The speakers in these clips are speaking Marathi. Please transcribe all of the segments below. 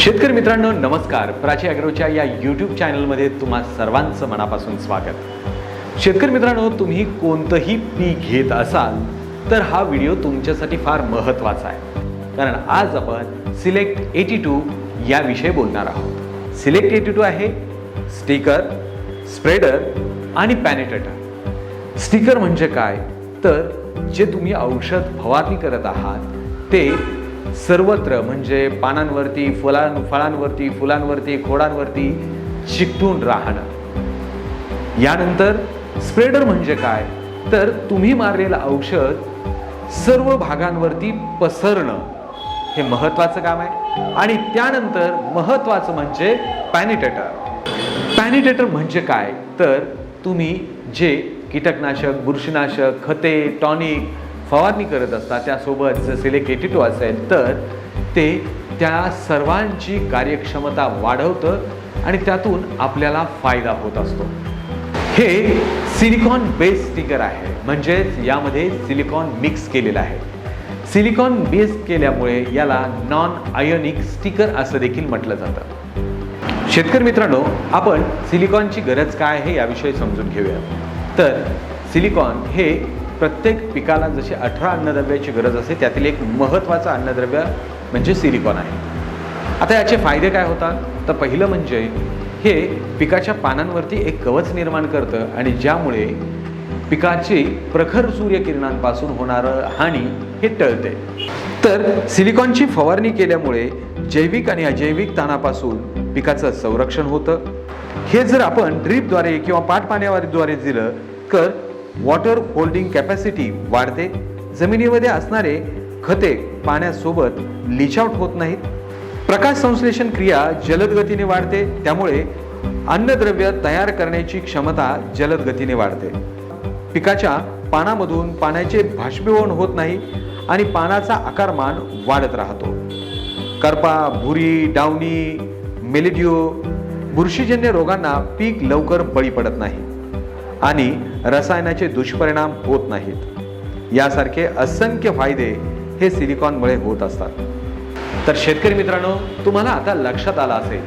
शेतकरी मित्रांनो नमस्कार. प्राची अॅग्रोच्या या यूट्यूब चॅनलमध्ये तुम्हा सर्वांचं मनापासून स्वागत. शेतकरी मित्रांनो तुम्ही कोणतंही पीक घेत असाल तर हा व्हिडिओ तुमच्यासाठी फार महत्त्वाचा आहे. कारण आज आपण सिलेक्ट एटी टू याविषयी बोलणार आहोत. सिलेक्ट एटी टू आहे स्टिकर स्प्रेडर आणि पॅनेटेटर. स्टिकर म्हणजे काय? तर जे तुम्ही औषध फवारणी करत आहात ते सर्वत्र म्हणजे पानांवरती फुलां फळांवरती फुलांवरती खोडांवरती चिकटून राहणं. यानंतर स्प्रेडर म्हणजे काय? तर तुम्ही मारलेलं औषध सर्व भागांवरती पसरणं हे महत्वाचं काम आहे. आणि त्यानंतर महत्वाचं म्हणजे पॅनिटेटर. पॅनिटेटर म्हणजे काय? तर तुम्ही जे कीटकनाशक बुरशीनाशक खते टॉनिक फवारणी करत असता त्यासोबत जर सिलेक्ट असेल तर ते त्या सर्वांची कार्यक्षमता वाढवतं आणि त्यातून आपल्याला फायदा होत असतो. हे सिलिकॉन बेस स्टिकर आहे. म्हणजेच यामध्ये सिलिकॉन मिक्स केलेलं आहे. सिलिकॉन बेस केल्यामुळे याला नॉन आयोनिक स्टिकर असं देखील म्हटलं जातं. शेतकरी मित्रांनो आपण सिलिकॉनची गरज काय आहे याविषयी समजून घेऊया. तर सिलिकॉन हे प्रत्येक पिकाला जशी अठरा अन्नद्रव्याची गरज असते त्यातील एक महत्त्वाचं अन्नद्रव्य म्हणजे सिलिकॉन आहे. आता याचे फायदे काय होतात? तर पहिलं म्हणजे हे पिकाच्या पानांवरती एक कवच निर्माण करतं आणि ज्यामुळे पिकाची प्रखर सूर्यकिरणांपासून होणारं हानी हे टळते. तर सिलिकॉनची फवारणी केल्यामुळे जैविक आणि अजैविक ताणापासून पिकाचं संरक्षण होतं. हे जर आपण ड्रीपद्वारे किंवा पाटपाण्याद्वारे दिलं तर वॉटर होल्डिंग कॅपॅसिटी वाढते. जमिनीमध्ये असणारे खते पाण्यासोबत लिचआउट होत नाहीत. प्रकाश संश्लेषण क्रिया जलद गतीने वाढते. त्यामुळे अन्नद्रव्य तयार करण्याची क्षमता जलद गतीने वाढते. पिकाच्या पानामधून पाण्याचे बाष्पीभवन होत नाही आणि पानाचा आकारमान वाढत राहतो. करपा भुरी डावणी मेलिडिओ बुरशीजन्य रोगांना पीक लवकर बळी पडत नाही. आणि रसायनाचे दुष्परिणाम होत नाहीत. यासारखे असंख्य फायदे हे सिलिकॉनमुळे होत असतात. तर शेतकरी मित्रांनो तुम्हाला आता लक्षात आलं असेल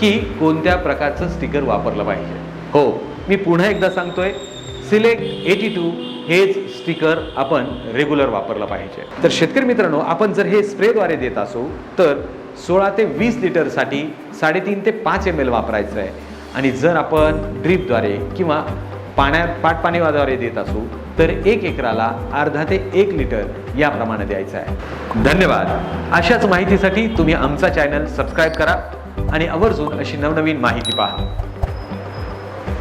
की कोणत्या प्रकारचं स्टिकर वापरलं पाहिजे. हो मी पुन्हा एकदा सांगतोय सिलेक्ट एटी टू हेच स्टिकर आपण रेग्युलर वापरलं पाहिजे. तर शेतकरी मित्रांनो आपण जर हे स्प्रेद्वारे देत असू तर सोळा ते वीस लिटरसाठी साडेतीन ते पाच एम एल वापरायचं आहे आणि जर आपण ड्रीपद्वारे किंवा पाण्यात पाटपाणीद्वारे देत असू तर एक एकराला अर्धा ते एक लिटर या प्रमाणे द्यायचं आहे. धन्यवाद. अशाच माहितीसाठी तुम्ही आमचा चॅनल सबस्क्राईब करा आणि आवर्जून अशी नवनवीन माहिती पहा.